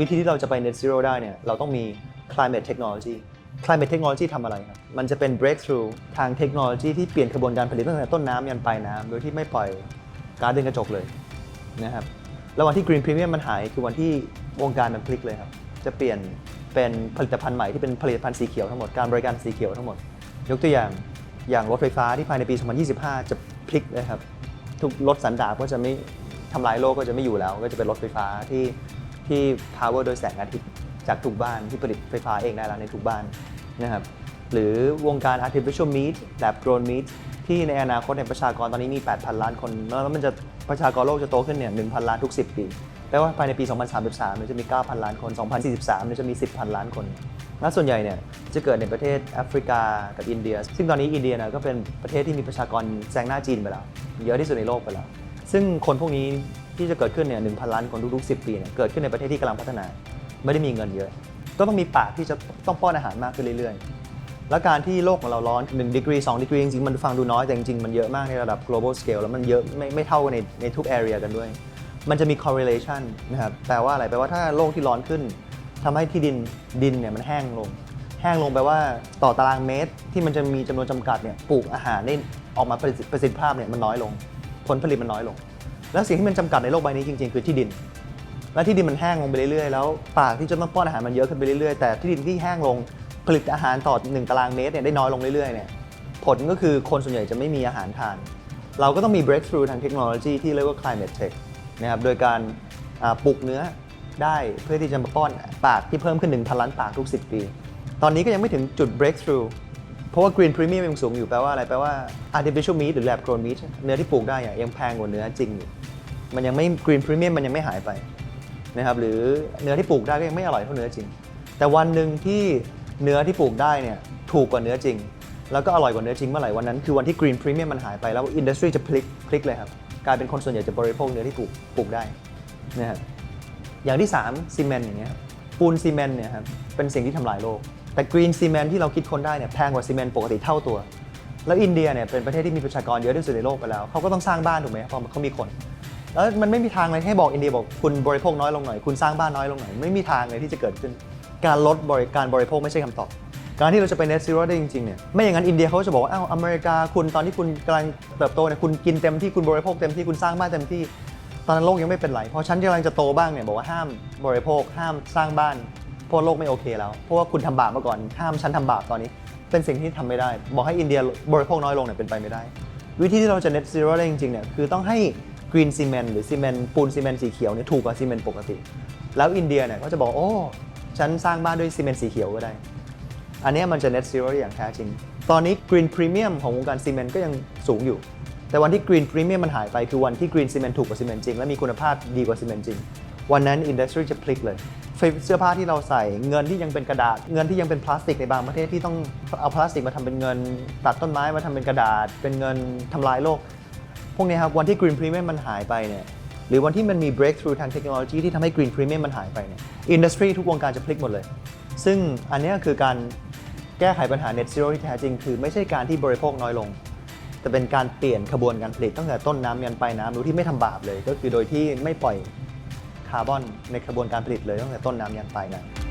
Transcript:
วิธีที่เราจะไป net zero ได้เนี่ยเราต้องมี climate technology climate technology ทำอะไรครับ มันจะเป็น breakthrough ทางเทคโนโลยีที่เปลี่ยนกระบวนการผลิตตั้งแต่ต้นน้ำยันปลายน้ำโดยที่ไม่ปล่อยก๊าซเรือนกระจกเลยนะครับแล้ววันที่ green premium มันหายคือวันที่วงการมันพลิกเลยครับ จะเปลี่ยนเป็นผลิตภัณฑ์ใหม่ที่เป็นผลิตภัณฑ์สีเขียวทั้งหมด การบริการสีเขียวทั้งหมด ยกตัวอย่างอย่างรถไฟฟ้าที่ภายในปี 2025 จะพลิกเลยครับ ทุกรถสันดาปก็จะไม่ทำลายโลกก็จะไม่อยู่แล้ว ก็จะเป็นรถไฟฟ้าที่ ที่ power โดยแสงอาทิตย์จากทุกบ้านที่ผลิตไฟฟ้าเองได้แล้วในทุกบ้านนะครับหรือวงการ artificial meat แบบ grown meat ที่ในอนาคตในยประชากรตอนนี้มี 8,000 ล้านคน แล้วมันจะประชากรโลกจะโตขึ้นเนี่ย 1,000 ล้านทุก 10 ปี แปลว่าภายในปี 2033เนี่ยจะมี 9,000 ล้านคน 2043เนี่ยจะมี 10,000 ล้านคนและส่วนใหญ่เนี่ยจะเกิดในประเทศแอฟริกากับอินเดีย ซึ่งตอนนี้อินเดียนะก็เป็นประเทศที่มีประชากรแซงหน้าจีนไปแล้ว เยอะที่สุดในโลกไปแล้ว ซึ่งคนพวกนี้ ที่จะเกิดขึ้นเนี่ย1,000ล้านคนทุกๆ 10 ปีเนี่ยเกิดขึ้นในประเทศที่กำลังพัฒนา ไม่ได้มีเงินเยอะ ก็ต้องมีปากที่จะต้องป้อนอาหารมากขึ้นเรื่อยๆ แล้วการที่โลกของเราร้อน1ดีกรี2ดีกรีจริงๆ มันฟังดูน้อยแต่จริงๆ มันเยอะมากในระดับ global scale แล้วมันเยอะไม่ไม่เท่าในในทุก area กันด้วย มันจะมี correlation นะครับแปลว่าอะไรแปลว่าถ้าโลกที่ร้อนขึ้นทำให้ที่ดินดินเนี่ยมันแห้งลง แห้งลงแปลว่าต่อตารางเมตรที่มันจะมีจำนวนจำกัดเนี่ยปลูกอาหารได้ออกมาประสิทธิประสิทธิภาพเนี่ยมันน้อยลง ผลผลิตมันน้อยลง แล้วสิ่งที่มันจำกัดในโลกใบนี้จริงๆ คือที่ดิน แล้วที่ดินมันแห้งลงไปเรื่อยๆ แล้วปากที่จะต้องป้อนอาหารมันเยอะขึ้นไปเรื่อยๆ แต่ที่ดินที่แห้งลงผลิตอาหารต่อหนึ่งตารางเมตรเนี่ยได้น้อยลงเรื่อยๆ เนี่ย ผลก็คือคนส่วนใหญ่จะไม่มีอาหารทาน เราก็ต้องมี breakthrough ทางเทคโนโลยีที่เรียกว่า climate tech นะครับ โดยการปลูกเนื้อได้เพื่อที่จะมาป้อนปากที่เพิ่มขึ้น1,000ล้านปากทุก 10 ปี ตอนนี้ก็ยังไม่ถึงจุด breakthrough เพราะว่า green premium ยังสูงอยู่แปลว่าอะไร แปลว่า artificial meat หรือ lab grown meat เนื้อที่ปลูกได้อะยังแพงกว่าเนื้อจริงอยู่มันยังไม่ green premium มันยังไม่หายไปนะครับหรือเนื้อที่ปลูกได้ก็ยังไม่อร่อยเท่าเนื้อจริง แต่วันหนึ่งที่เนื้อที่ปลูกได้เนี่ยถูกกว่าเนื้อจริง แล้วก็อร่อยกว่าเนื้อจริงเมื่อไหร่วันนั้นคือวันที่ green premium มันหายไปแล้วอินดัสทรีจะพลิกพลิกเลยครับกลายเป็นคนส่วนใหญ่จะบริโภคเนื้อที่ปลูกปลูกได้นะครับอย่างที่3ซีเมนต์อย่างเงี้ยปูนซีเมนต์เนี่ยครับเป็นสิ่งที่ทำลายโลก แต่ green ซีเมนที่เราคิดคนได้เนี่ยแพงกว่าซีเมนปกติเท่าตัว แล้วอินเดียเนี่ยเป็นประเทศที่มีประชากรเยอะที่สุดในโลกไปแล้วเขาก็ต้องสร้างบ้านถูกไหมเพราะเขามีคน แล้วมันไม่มีทางเลยให้บอกอินเดียบอกคุณบริโภคน้อยลงหน่อยคุณสร้างบ้านน้อยลงหน่อยไม่มีทางเลยที่จะเกิดขึ้นการลดบริการบริโภคไม่ใช่คำตอบการที่เราจะไป net zero ได้จริงๆเนี่ยไม่อย่างนั้นอินเดียเขาจะบอกว่าอ้าวอเมริกาคุณตอนที่คุณกำลังเติบโตเนี่ยคุณกินเต็มที่คุณบริโภคเต็มที่คุณสร้างบ้านเต็มที่ ตอนนั้นโลกยังไม่เป็นไรเพราะฉันกำลังจะโตบ้างเนี่ยบอกว่าห้ามบริโภคห้ามสร้างบ้าน เพราะโลกไม่โอเคแล้ว เพราะว่าคุณทำบาปมาก่อนห้ามฉันทำบาปตอนนี้ เป็นสิ่งที่ทำไม่ได้ บอกให้อินเดียบริโภคน้อยลงเนี่ยเป็นไปไม่ได้ วิธีที่เราจะ net zero ได้จริงๆเนี่ยคือต้องให้ green cement หรือซีเมนต์ปูนซีเมนต์สีเขียวเนี่ยถูกกว่าซีเมนต์ปกติ แล้วอินเดียเนี่ยก็จะบอกโอ้ฉันสร้างบ้านด้วยซีเมนต์สีเขียวก็ได้ อันนี้มันจะ net zero ได้อย่างแท้จริง ตอนนี้ green premium ของวงการซีเมนต์ก็ยังสูงอยู่ แต่วันที่ green premium มันหายไปคือวันที่ green cement ถูกกว่าซีเมนต์จริงและมีคุณภาพดีกว่าซีเมนต์จริง วันนั้น industry จะพลิกเลย เสื้อผ้าที่เราใส่เงินที่ยังเป็นกระดาษ เงินที่ยังเป็นพลาสติกในบางประเทศที่ต้องเอาพลาสติกมาทำเป็นเงิน ตัดต้นไม้มาทำเป็นกระดาษ เป็นเงินทำลายโลก พวกนี้ครับวันที่ Green Premium มันหายไปเนี่ยหรือวันที่มันมี breakthrough ทางเทคโนโลยีที่ทำให้ Green Premium มันหายไปเนี่ยอินดัสทรีทุกวงการจะพลิกหมดเลย ซึ่งอันนี้คือการแก้ไขปัญหา net zero ที่แท้จริง คือไม่ใช่การที่บริโภคน้อยลง แต่เป็นการเปลี่ยนขบวนการผลิตตั้งแต่ต้นน้ำยันปลายน้ำโดยที่ไม่ทำบาปเลย ก็คือโดยที่ไม่ปล่อย คาร์บอนในกระบวนการผลิตเลยตั้งแต่ต้นน้ำยันปลายน้ำ